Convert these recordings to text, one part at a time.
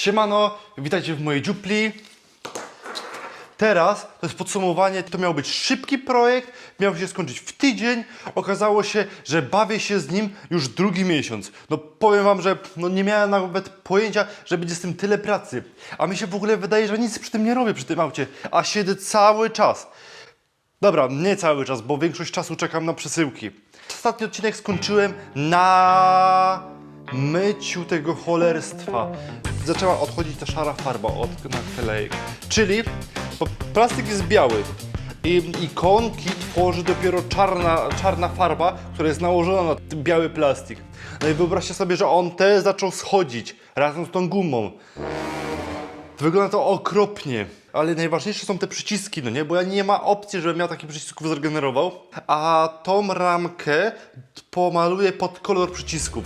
Siemano, witajcie w mojej dziupli. Teraz to jest podsumowanie. To miał być szybki projekt, miał się skończyć w tydzień. Okazało się, że bawię się z nim już drugi miesiąc. No powiem wam, że no, nie miałem nawet pojęcia, że będzie z tym tyle pracy. A mi się w ogóle wydaje, że nic przy tym nie robię przy tym aucie, a siedzę cały czas. Dobra, nie cały czas, bo większość czasu czekam na przesyłki. Ostatni odcinek skończyłem na myciu tego cholerstwa. Zaczęła odchodzić ta szara farba od naklejek. Czyli bo plastik jest biały i ikonki tworzy dopiero czarna, czarna farba, która jest nałożona na biały plastik. No i wyobraźcie sobie, że on też zaczął schodzić razem z tą gumą. Wygląda to okropnie. Ale najważniejsze są te przyciski, no nie? Bo ja nie ma opcji, żebym miał takich przycisków zregenerował. A tą ramkę pomaluję pod kolor przycisków.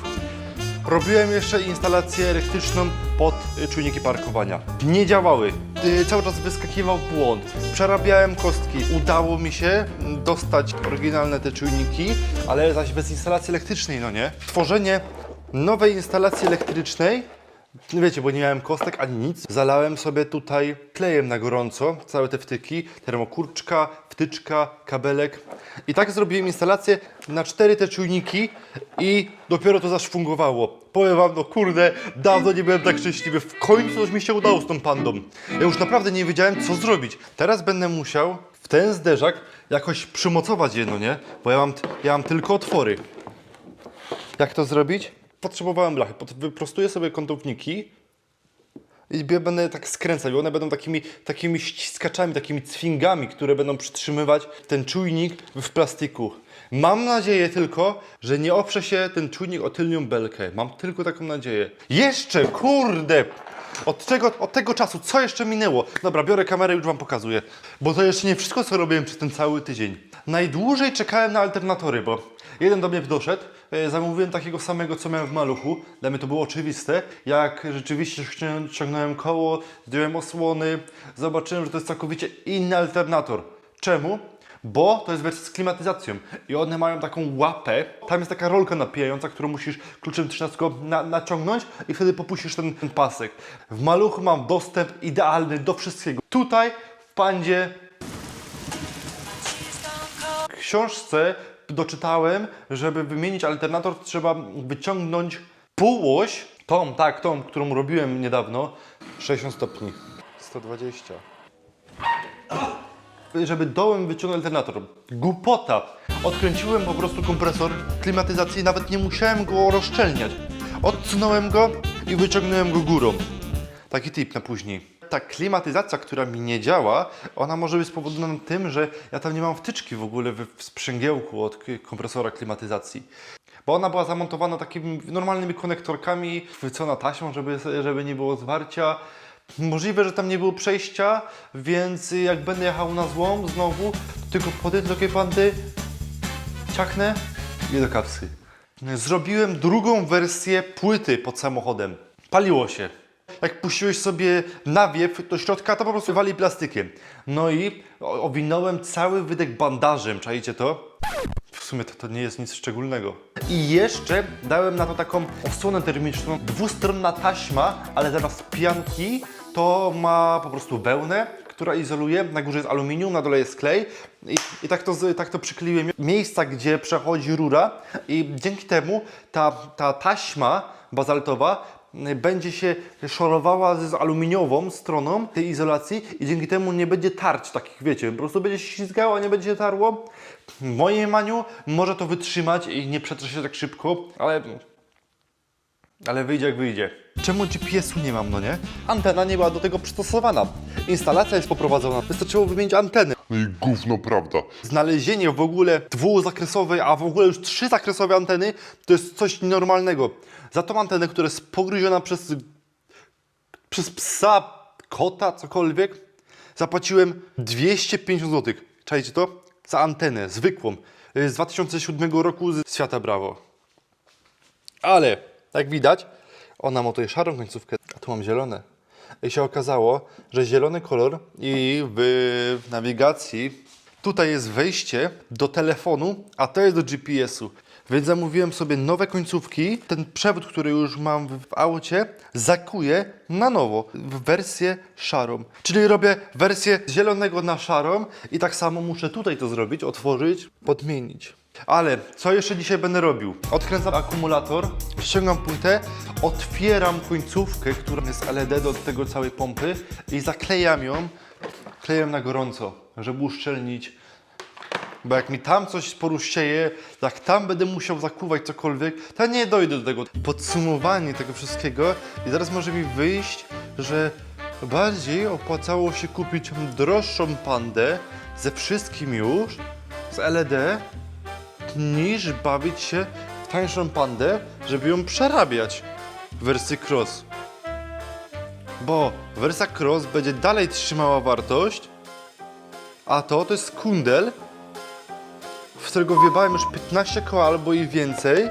Robiłem jeszcze instalację elektryczną pod y, czujniki parkowania. Nie działały. Y, Cały czas wyskakiwał błąd. Przerabiałem kostki. Udało mi się mm, dostać oryginalne te czujniki, ale zaś bez instalacji elektrycznej, no nie? Tworzenie nowej instalacji elektrycznej Wiecie, bo nie miałem kostek ani nic. Zalałem sobie tutaj klejem na gorąco całe te wtyki, termokurczka, wtyczka, kabelek. I tak zrobiłem instalację na cztery te czujniki i dopiero to zaszfungowało. Powiem wam, no kurde, dawno nie byłem tak szczęśliwy. W końcu coś mi się udało z tą pandą. Ja już naprawdę nie wiedziałem, co zrobić. Teraz będę musiał w ten zderzak jakoś przymocować jedno, nie? Bo ja mam, ja mam tylko otwory. Jak to zrobić? Potrzebowałem blachy. Wyprostuję sobie kątowniki i będę tak skręcał. One będą takimi, takimi ściskaczami, takimi cwingami, które będą przytrzymywać ten czujnik w plastiku. Mam nadzieję tylko, że nie oprze się ten czujnik o tylnią belkę. Mam tylko taką nadzieję. Jeszcze, kurde! Od tego, od tego czasu, co jeszcze minęło? Dobra, biorę kamerę i już Wam pokazuję. Bo to jeszcze nie wszystko, co robiłem przez ten cały tydzień. Najdłużej czekałem na alternatory, bo jeden do mnie doszedł, e, zamówiłem takiego samego, co miałem w maluchu. Dla mnie to było oczywiste. Jak rzeczywiście ściągnąłem koło, zdjąłem osłony, zobaczyłem, że to jest całkowicie inny alternator. Czemu? Bo to jest wersja z klimatyzacją i one mają taką łapę. Tam jest taka rolka napijająca, którą musisz kluczem trzynastką na, naciągnąć i wtedy popuścisz ten, ten pasek. W maluchu mam dostęp idealny do wszystkiego. Tutaj w pandzie w książce doczytałem, żeby wymienić alternator, trzeba wyciągnąć półoś, tą, tak, tą, którą robiłem niedawno, 60 stopni. 120. Żeby dołem wyciągnąć alternator. Głupota! Odkręciłem po prostu kompresor klimatyzacji, nawet nie musiałem go rozszczelniać. Odsunąłem go i wyciągnąłem go górą. Taki tip na później. Ta klimatyzacja, która mi nie działa, ona może być spowodowana tym, że ja tam nie mam wtyczki w ogóle w, w sprzęgiełku od kompresora klimatyzacji. Bo ona była zamontowana takimi normalnymi konektorkami, chwycona taśmą, żeby, żeby nie było zwarcia. Możliwe, że tam nie było przejścia, więc jak będę jechał na złom znowu, tylko podejdę do tej pandy, ciachnę i do kapsy. Zrobiłem drugą wersję płyty pod samochodem. Paliło się. Jak puściłeś sobie nawiew do środka, to po prostu wali plastykiem. No i owinąłem cały wydech bandażem, czajcie to? W sumie to, to nie jest nic szczególnego. I jeszcze dałem na to taką osłonę termiczną, dwustronna taśma, ale zamiast pianki to ma po prostu wełnę, która izoluje. Na górze jest aluminium, na dole jest klej i, i tak, to, tak to przykleiłem. Miejsca, gdzie przechodzi rura i dzięki temu ta, ta taśma bazaltowa będzie się szorowała z aluminiową stroną tej izolacji i dzięki temu nie będzie tarć takich, wiecie, po prostu będzie się ślizgało, a nie będzie się tarło. W moim maniu może to wytrzymać i nie przetrze się tak szybko, ale ale wyjdzie jak wyjdzie. Czemu GPS-u nie mam, no nie? Antena nie była do tego przystosowana. Instalacja jest poprowadzona. Wystarczyło wymienić antenę. No i gówno prawda. Znalezienie w ogóle dwuzakresowej, a w ogóle już trzyzakresowej anteny to jest coś normalnego. Za tą antenę, która jest pogryziona przez, przez psa, kota, cokolwiek, zapłaciłem 250 zł. Czajcie to? Za antenę zwykłą z 2007 roku z Świata Brawo. Ale, jak widać, ona ma tutaj szarą końcówkę, a tu mam zielone. I się okazało, że zielony kolor i w nawigacji tutaj jest wejście do telefonu, a to jest do GPS-u. Więc zamówiłem sobie nowe końcówki. Ten przewód, który już mam w, aucie, zakuję na nowo w wersję szarą. Czyli robię wersję zielonego na szarą i tak samo muszę tutaj to zrobić, otworzyć, podmienić. Ale co jeszcze dzisiaj będę robił? Odkręcam akumulator, ściągam płytę, otwieram końcówkę, która jest LED do tego całej pompy i zaklejam ją, klejem na gorąco, żeby uszczelnić bo jak mi tam coś porusieje, jak tam będę musiał zakuwać cokolwiek, to nie dojdę do tego. Podsumowanie tego wszystkiego i zaraz może mi wyjść, że bardziej opłacało się kupić droższą pandę ze wszystkim już, z LED, niż bawić się w tańszą pandę, żeby ją przerabiać w wersji cross. Bo wersja cross będzie dalej trzymała wartość, a to to jest kundel, w którego wjebałem już 15 koła albo i więcej.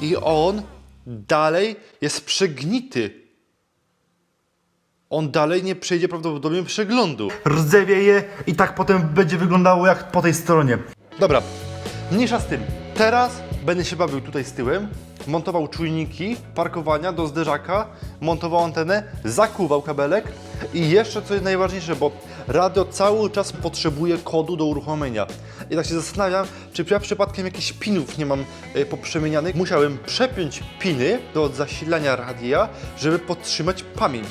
I on dalej jest przegnity. On dalej nie przejdzie prawdopodobnie przeglądu. Rdzewieje i tak potem będzie wyglądało jak po tej stronie. Dobra, mniejsza z tym. Teraz będę się bawił tutaj z tyłem, montował czujniki parkowania do zderzaka, montował antenę, zakuwał kabelek i jeszcze co jest najważniejsze, bo radio cały czas potrzebuje kodu do uruchomienia. I tak się zastanawiam, czy ja przypadkiem jakichś pinów nie mam y, poprzemienianych. Musiałem przepiąć piny do zasilania radia, żeby podtrzymać pamięć.